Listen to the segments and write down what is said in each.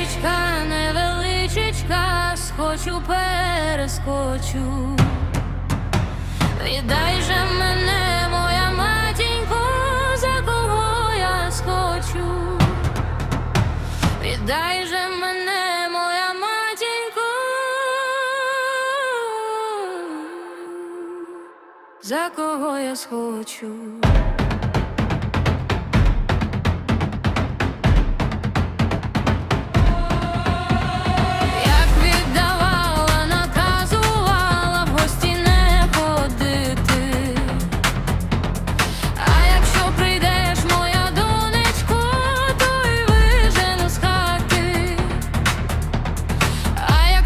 річечка, невеличечка, схочу, перескочу, віддай же мене, моя матінько, за кого я схочу, віддай же мене, моя матінько, за кого я схочу.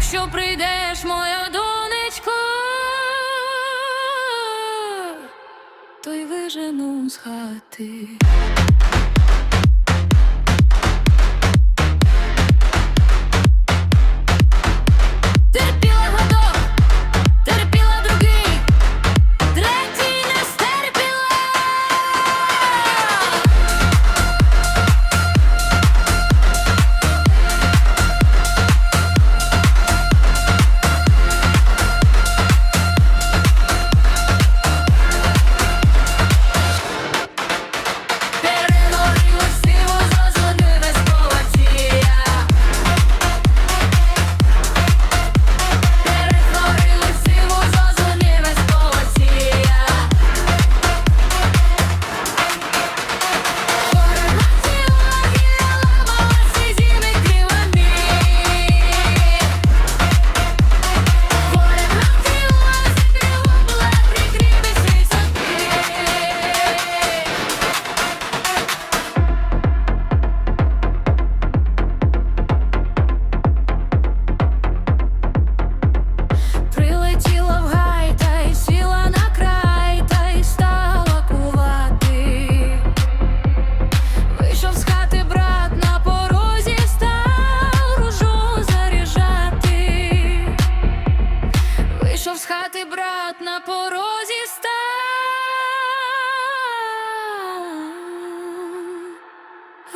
якщо прийдеш, моя донечко, то й вижену з хати.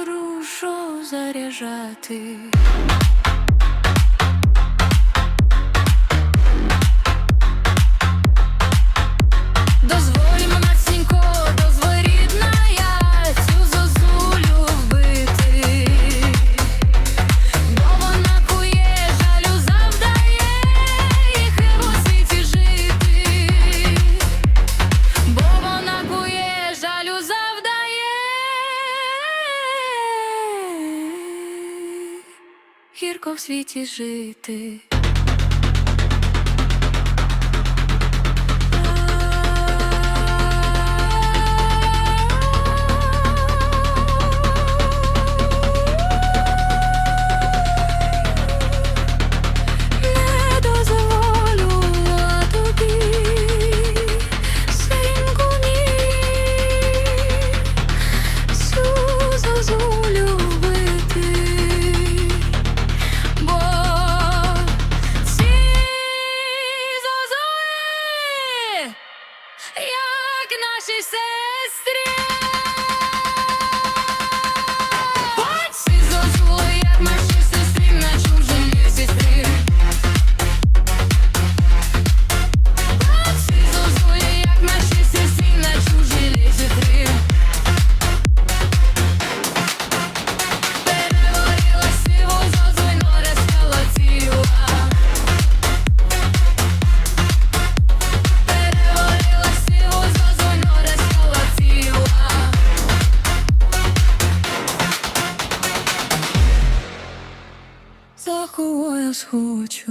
грушу заряджати. гірко в світі жити. Manchester! 告诉我求